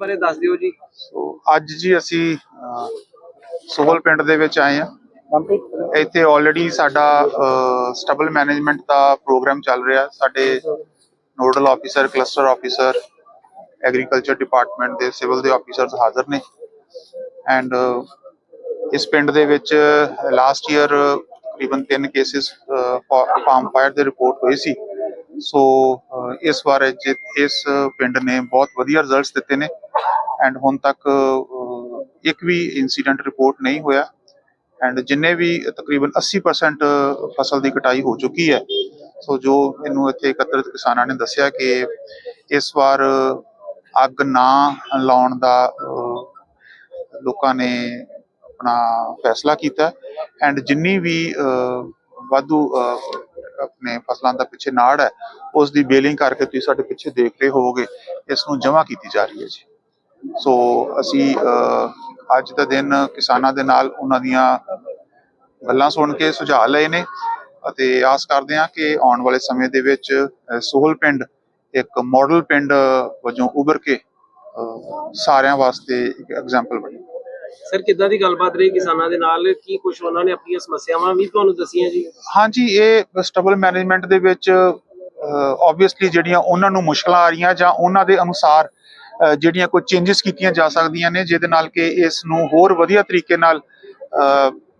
ਬਾਰੇ ਦੱਸ ਦਿਓ ਜੀ। ਸੋ ਅੱਜ ਜੀ ਅਸੀਂ ਸੋਹਲ ਪਿੰਡ ਦੇ ਵਿੱਚ ਆਏ ਆ ਇੱਥੇ ਆਲਰੇਡੀ ਸਾਡਾ ਸਟੇਬਲ ਮੈਨੇਜਮੈਂਟ ਦਾ ਪ੍ਰੋਗਰਾਮ ਚੱਲ ਰਿਹਾ। ਸਾਡੇ nodal officer cluster officer agriculture department ਦੇ ਸਿਵਲ ਦੇ ਆਫੀਸਰਸ ਹਾਜ਼ਰ ਨੇ। ਐਂਡ ਇਸ ਪਿੰਡ ਦੇ ਵਿੱਚ ਲਾਸਟ ਈਅਰ ਤਕਰੀਬਨ 3 ਕੇਸਿਸ ਫਾਰਮ ਫਾਇਰ ਦੇ ਰਿਪੋਰਟ ਹੋਏ ਸੀ। ਸੋ ਇਸ ਵਾਰ ਇਸ ਪਿੰਡ ਨੇ ਬਹੁਤ ਵਧੀਆ ਰਿਜ਼ਲਟਸ ਦਿੱਤੇ ਨੇ। ਐਂਡ ਹੁਣ ਤੱਕ ਇੱਕ ਵੀ ਇਨਸੀਡੈਂਟ ਰਿਪੋਰਟ ਨਹੀਂ ਹੋਇਆ। ਐਂਡ ਜਿੰਨੇ ਵੀ ਤਕਰੀਬਨ 80% ਫਸਲ ਦੀ ਕਟਾਈ ਹੋ ਚੁੱਕੀ ਹੈ, ਸੋ ਜੋ ਇਹਨੂੰ ਇੱਥੇ ਇਕੱਤਰਿਤ ਕਿਸਾਨਾਂ ਨੇ ਦੱਸਿਆ ਕਿ ਇਸ ਵਾਰ ਅੱਗ ਨਾ ਲਾਉਣ ਦਾ ਲੋਕਾਂ ਨੇ ਆਪਣਾ ਫੈਸਲਾ ਕੀਤਾ। ਐਂਡ ਜਿੰਨੀ ਵੀ ਵਾਧੂ ਆਪਣੇ ਫਸਲਾਂ ਦਾ ਪਿੱਛੇ ਨਾੜ ਹੈ, ਉਸ ਦੀ ਬੇਲਿੰਗ ਕਰਕੇ ਤੁਸੀਂ ਸਾਡੇ ਪਿੱਛੇ ਦੇਖ ਰਹੇ ਹੋਵੋਗੇ, ਇਸ ਨੂੰ ਜਮ੍ਹਾਂ ਕੀਤੀ ਜਾ ਰਹੀ ਹੈ ਜੀ। ਸੋ ਅਸੀਂ ਅੱਜ ਦਾ ਦਿਨ ਕਿਸਾਨਾਂ ਦੇ ਨਾਲ ਉਹਨਾਂ ਦੀਆਂ ਗੱਲਾਂ ਸੁਣ ਕੇ ਸੁਝਾਅ ਲਏ ਨੇ ਅਤੇ ਆਸ ਕਰਦੇ ਹਾਂ ਕਿ ਆਉਣ ਵਾਲੇ ਸਮੇਂ ਦੇ ਵਿੱਚ ਸੋਹਲ ਪਿੰਡ ਇੱਕ ਮਾਡਲ ਪਿੰਡ ਵਜੋਂ ਉੱਭਰ ਕੇ ਸਾਰਿਆਂ ਵਾਸਤੇ ਇੱਕ ਐਗਜ਼ਾਮਪਲ ਬਣੇ। ਸਰ ਕਿੱਦਾਂ ਦੀ ਗੱਲਬਾਤ ਰਹੀ ਕਿਸਾਨਾਂ ਦੇ ਨਾਲ? ਕੀ ਕੁਝ ਉਹਨਾਂ ਨੇ ਆਪਣੀਆਂ ਸਮੱਸਿਆਵਾਂ ਵੀ ਤੁਹਾਨੂੰ ਦੱਸੀਆਂ ਜੀ? ਹਾਂਜੀ ਇਹ ਸਟੇਬਲ ਮੈਨੇਜਮੈਂਟ ਦੇ ਵਿੱਚ ਆਬਵੀਅਸਲੀ ਜਿਹੜੀਆਂ ਉਹਨਾਂ ਨੂੰ ਮੁਸ਼ਕਲਾਂ ਆ ਰਹੀਆਂ ਜਾਂ ਉਹਨਾਂ ਦੇ ਅਨੁਸਾਰ ਜਿਹੜੀਆਂ ਕੋਈ ਚੇਂਜਸ ਕੀਤੀਆਂ ਜਾ ਸਕਦੀਆਂ ਨੇ ਜਿਹਦੇ ਨਾਲ ਕਿ ਇਸ ਨੂੰ ਹੋਰ ਵਧੀਆ ਤਰੀਕੇ ਨਾਲ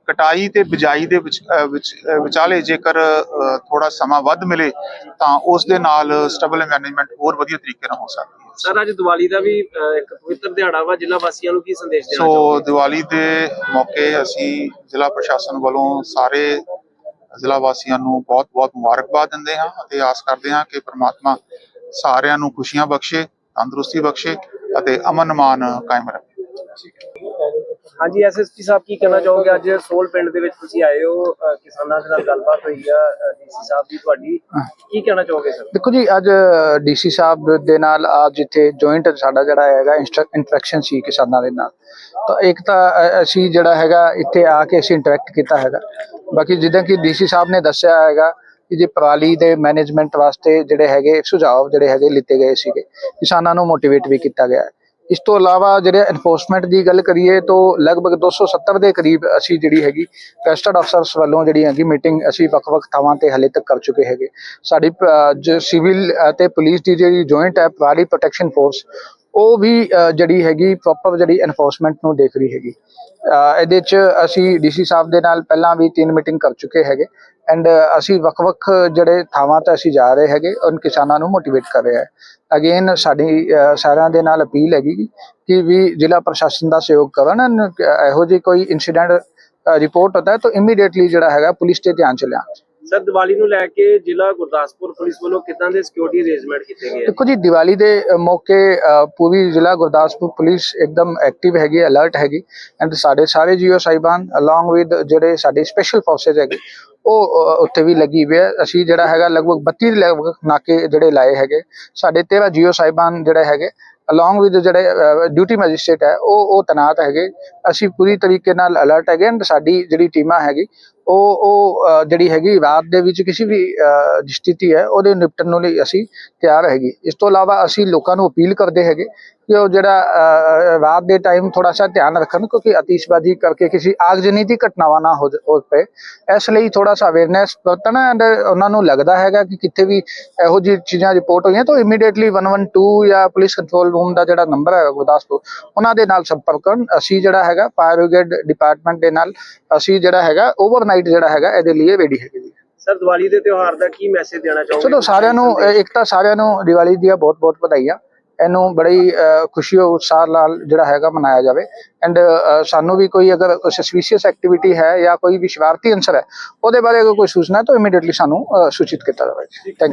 ਕਟਾਈ ਤੇ ਬਿਜਾਈ ਦੇ ਵਿੱਚ ਵਿਚਾਲੇ ਜੇਕਰ ਥੋੜਾ ਸਮਾਂ ਵੱਧ ਮਿਲੇ ਤਾਂ ਉਸ ਦੇ ਨਾਲ ਸਟੇਬਲ ਮੈਨੇਜਮੈਂਟ ਹੋਰ ਵਧੀਆ ਤਰੀਕੇ ਨਾਲ ਹੋ ਸਕਦੀ ਹੈ। ਸਰ ਅੱਜ ਦੀਵਾਲੀ ਦਾ ਵੀ ਇੱਕ ਪਵਿੱਤਰ ਦਿਹਾੜਾ ਵਾ ਜ਼ਿਲ੍ਹਾ ਵਾਸੀਆਂ ਨੂੰ ਕੀ ਸੰਦੇਸ਼ ਦੇਣਾ ਸੋ ਦੀਵਾਲੀ ਦੇ ਮੌਕੇ ਅਸੀਂ ਜ਼ਿਲ੍ਹਾ ਪ੍ਰਸ਼ਾਸਨ ਵੱਲੋਂ ਸਾਰੇ ਜ਼ਿਲ੍ਹਾ ਵਾਸੀਆਂ ਨੂੰ ਬਹੁਤ-ਬਹੁਤ ਮੁਬਾਰਕਬਾਦ ਦਿੰਦੇ ਹਾਂ ਅਤੇ ਆਸ ਕਰਦੇ ਹਾਂ ਕਿ ਪ੍ਰਮਾਤਮਾ ਸਾਰਿਆਂ ਨੂੰ ਖੁਸ਼ੀਆਂ ਬਖਸ਼ੇ। ਤੰਦਰੁਸਤੀ ਬਖਸ਼ੇ ਅਤੇ ਅਮਨ ਮਾਨ ਕਾਇਮ ਰੱਖੇ। ਹਾਂਜੀ ਐਸਐਸਪੀ ਸਾਹਿਬ ਕੀ ਕਹਿਣਾ ਚਾਹੋਗੇ? ਅੱਜ ਸੋਲ ਪਿੰਡ ਦੇ ਵਿੱਚ ਤੁਸੀਂ ਆਏ ਹੋ ਕਿਸਾਨਾਂ ਦੇ ਨਾਲ ਗੱਲਬਾਤ ਹੋਈ ਆ ਡੀਸੀ ਸਾਹਿਬ ਦੀ ਤੁਹਾਡੀ। ਕੀ ਕਹਿਣਾ ਚਾਹੋਗੇ ਸਰ? ਦੇਖੋ ਜੀ ਅੱਜ ਡੀਸੀ ਸਾਹਿਬ ਦੇ ਨਾਲ ਅੱਜ ਇੱਥੇ ਜੁਆਇੰਟ ਸਾਡਾ ਜਿਹੜਾ ਹੈਗਾ ਇੰਟਰੈਕਸ਼ਨ ਸੀ ਕਿਸਾਨਾਂ ਦੇ ਨਾਲ। ਤਾਂ ਇੱਕ ਤਾਂ ਅ- ਅਸੀਂ ਜਿਹੜਾ ਹੈਗਾ ਇੱਥੇ ਆ ਕੇ ਅਸੀਂ ਇੰਟਰੈਕਟ ਕੀਤਾ ਹੈਗਾ। ਬਾਕੀ ਜਿੱਦਾਂ ਕਿ ਡੀਸੀ ਸਾਹਿਬ ਨੇ ਦੱਸਿਆ ਹੈਗਾ ਕਿ ਜੇ ਪਰਾਲੀ ਦੇ ਮੈਨੇਜਮੈਂਟ ਵਾਸਤੇ ਜਿਹੜੇ ਹੈਗੇ ਸੁਝਾਅ ਜਿਹੜੇ ਹੈਗੇ ਲਿੱਤੇ ਗਏ ਸੀਗੇ, ਕਿਸਾਨਾਂ ਨੂੰ ਮੋਟੀਵੇਟ ਵੀ ਕੀਤਾ ਗਿਆ ਇਸ ਤੋਂ ਇਲਾਵਾ ਜਿਹੜੇ ਐਨਫੋਰਸਮੈਂਟ ਦੀ ਗੱਲ ਕਰੀਏ ਤਾਂ ਲਗਭਗ 270 ਦੇ ਕਰੀਬ ਅਸੀਂ ਜਿਹੜੀ ਹੈਗੀ ਰਜਿਸਟਰਡ ਅਫਸਰਸ ਵੱਲੋਂ ਜਿਹੜੀ ਹੈਗੀ ਮੀਟਿੰਗ ਅਸੀਂ ਵੱਖ-ਵੱਖ ਥਾਵਾਂ ਤੇ ਹਲੇ ਤੱਕ ਕਰ ਚੁੱਕੇ ਹੈਗੇ। ਸਾਡੀ ਸਿਵਲ ਅਤੇ ਪੁਲਿਸ ਦੀ ਜਿਹੜੀ ਜੁਆਇੰਟ ਹੈ, ਪਰਾਲੀ ਪ੍ਰੋਟੈਕਸ਼ਨ ਫੋਰਸ ਉਹ ਵੀ ਜਿਹੜੀ ਹੈਗੀ ਪ੍ਰੋਪਰ ਜਿਹੜੀ ਐਨਫੋਰਸਮੈਂਟ ਨੂੰ ਦੇਖ ਰਹੀ ਹੈਗੀ। ਇਹਦੇ ਚ ਅਸੀਂ ਡੀਸੀ ਸਾਹਿਬ ਦੇ ਨਾਲ ਪਹਿਲਾਂ ਵੀ ਤਿੰਨ ਮੀਟਿੰਗ ਕਰ ਚੁੱਕੇ ਹੈਗੇ। ਐਂਡ ਅਸੀਂ ਵੱਖ-ਵੱਖ ਜਿਹੜੇ ਥਾਵਾਂ ਤੇ ਅਸੀਂ ਜਾ ਰਹੇ ਹੈਗੇ ਉਹਨਾਂ ਕਿਸਾਨਾਂ ਨੂੰ ਮੋਟੀਵੇਟ ਕਰ ਰਹੇ ਹੈ। ਅਗੇਨ ਸਾਡੀ ਸਾਰਿਆਂ ਦੇ ਨਾਲ ਅਪੀਲ ਹੈਗੀ ਕਿ ਵੀ ਜ਼ਿਲ੍ਹਾ ਪ੍ਰਸ਼ਾਸਨ ਦਾ ਸਹਿਯੋਗ ਕਰਨ। And, ਇਹੋ ਜਿਹੀ ਕੋਈ ਇਨਸੀਡੈਂਟ ਰਿਪੋਰਟ ਹੁੰਦਾ ਹੈ ਤਾਂ ਇਮੀਡੀਏਟਲੀ ਜਿਹੜਾ ਹੈਗਾ ਪੁਲਿਸ ਤੇ ਧਿਆਨ ਚ ਲਿਆਉਣ। ਸਰ, ਦੀਵਾਲੀ ਨੂੰ ਲੈ ਕੇ ਜ਼ਿਲ੍ਹਾ ਗੁਰਦਾਸਪੁਰ ਪੁਲਿਸ ਵੱਲੋਂ ਕਿੱਦਾਂ ਦੇ ਸਿਕਿਉਰਿਟੀ ਅਰੇਂਜਮੈਂਟ ਕੀਤੇ ਗਏ ਦੇਖੋ ਜੀ, ਦੀਵਾਲੀ ਦੇ ਮੌਕੇ ਪੂਰੀ ਜ਼ਿਲ੍ਹਾ ਗੁਰਦਾਸਪੁਰ ਪੁਲਿਸ ਇੱਕਦਮ ਐਕਟਿਵ ਹੈਗੀ ਅਲਰਟ ਹੈਗੀ। ਐਂਡ ਸਾਡੇ ਸਾਰੇ ਜੀਓ ਸਾਹਿਬਾਨ ਅਲੋਂਗ ਵਿਦ ਜਿਹੜੇ ਸਾਡੇ ਸਪੈਸ਼ਲ ਫੋਰਸਸ ਹੈਗੇ, ਉਹ ਉੱਥੇ ਵੀ ਲੱਗੀ ਹੋਈ ਹੈ। ਅਸੀਂ ਜਿਹੜਾ ਹੈਗਾ ਲਗਭਗ 32 ਦੇ ਲਗਭਗ ਨਾਕੇ ਜਿਹੜੇ ਲਾਏ ਹੈਗੇ। ਸਾਡੇ 13 ਜੀਓ ਸਾਹਿਬਾਨ ਜਿਹੜੇ ਹੈਗੇ ਅਲੋਂਗ ਵਿਦ ਜਿਹੜੇ ਡਿਊਟੀ ਮੈਜਿਸਟ੍ਰੇਟ ਹੈ, ਉਹ ਉਹ ਤਨਾਤ ਹੈਗੇ। ਅਸੀਂ ਪੂਰੀ ਤਰੀਕੇ ਨਾਲ ਅਲਰਟ ਹੈਗੇ। ਐਂਡ ਸਾਡੀ ਜਿਹੜੀ ਟੀਮਾਂ ਹੈਗੀ ਉਹ ਉਹ ਜਿਹੜੀ ਹੈਗੀ ਰਾਤ ਦੇ ਵਿੱਚ ਕਿਸੇ ਵੀ ਸਥਿਤੀ ਹੈ, ਉਹਦੇ ਨਿਪਟਣ ਨੂੰ ਲਈ ਅਸੀਂ ਤਿਆਰ ਹੈਗੇ। ਇਸ ਤੋਂ ਇਲਾਵਾ ਅਸੀਂ ਲੋਕਾਂ ਨੂੰ ਅਪੀਲ ਕਰਦੇ ਹੈਗੇ ਕਿ ਉਹ ਜਿਹੜਾ ਰਾਤ ਦੇ ਟਾਈਮ ਥੋੜਾ ਸਾ ਧਿਆਨ ਰੱਖਣ ਕਿਉਂਕਿ ਅਤੀਸ਼ਬਾਜ਼ੀ ਕਰਕੇ ਕਿਸੇ ਆਗਜਨੀ ਦੀ ਘਟਨਾਵਾਂ ਨਾ ਹੋ ਜ- ਹੋ ਪਏ। ਇਸ ਲਈ ਥੋੜਾ ਸਾ ਅਵੇਅਰਨੈਸ ਵਰਤਣ ਐਂਡ ਉਹਨਾਂ ਨੂੰ ਲੱਗਦਾ ਹੈਗਾ ਕਿ ਕਿਤੇ ਵੀ ਇਹੋ ਜਿਹੀ ਚੀਜ਼ਾਂ ਰਿਪੋਰਟ ਹੋਈਆਂ ਤਾਂ ਇਮੀਡੀਏਟਲੀ 112 ਜਾਂ ਪੁਲਿਸ ਕੰਟਰੋਲ ਰੂਮ ਦਾ ਜਿਹੜਾ ਨੰਬਰ ਹੈ ਗੁਰਦਾਸਪੁਰ, ਉਹਨਾਂ ਦੇ ਨਾਲ ਸੰਪਰਕ ਕਰਨ। ਅਸੀਂ ਜਿਹੜਾ ਹੈਗਾ ਫਾਇਰ ਬ੍ਰਿਗੇਡ ਡਿਪਾਰਟਮੈਂਟ ਦੇ ਨਾਲ ਅਸੀਂ ਜਿਹੜਾ ਹੈਗਾ ਓਵਰਨਾਈਟ ਜਿਹੜਾ ਹੈਗਾ ਇਹਦੇ ਲਈ ਰੈਡੀ ਹੈਗੇ ਜੀ। ਸਰ ਦੀਵਾਲੀ ਦੇ ਤਿਉਹਾਰ ਦਾ ਕੀ ਮੈਸੇਜ ਦੇਣਾ ਚਾਹੋਗੇ? ਚਲੋ ਸਾਰਿਆਂ ਨੂੰ ਇੱਕ ਤਾਂ ਸਾਰਿਆਂ ਨੂੰ ਦੀਵਾਲੀ ਦੀਆਂ ਬਹੁਤ ਬਹੁਤ ਵਧਾਈਆਂ। ਇਹਨੂੰ ਬੜੀ ਖੁਸ਼ੀ ਔਰ ਉਤਸ਼ਾਹ ਨਾਲ ਜਿਹੜਾ ਹੈਗਾ ਮਨਾਇਆ ਜਾਵੇ। ਐਂਡ ਸਾਨੂੰ ਵੀ ਕੋਈ ਅਗਰ ਸਸਪੀਸ਼ੀਅਸ ਐਕਟੀਵਿਟੀ ਹੈ ਜਾਂ ਕੋਈ ਵੀ ਸ਼ਰਾਰਤੀ ਅੰਸਰ ਹੈ ਉਹਦੇ ਬਾਰੇ ਕੋਈ ਸੂਚਨਾ ਹੈ ਤਾਂ ਇਮੀਡੀਏਟਲੀ ਸਾਨੂੰ ਸੂਚਿਤ ਕੀਤਾ ਜਾਵੇ। Thank you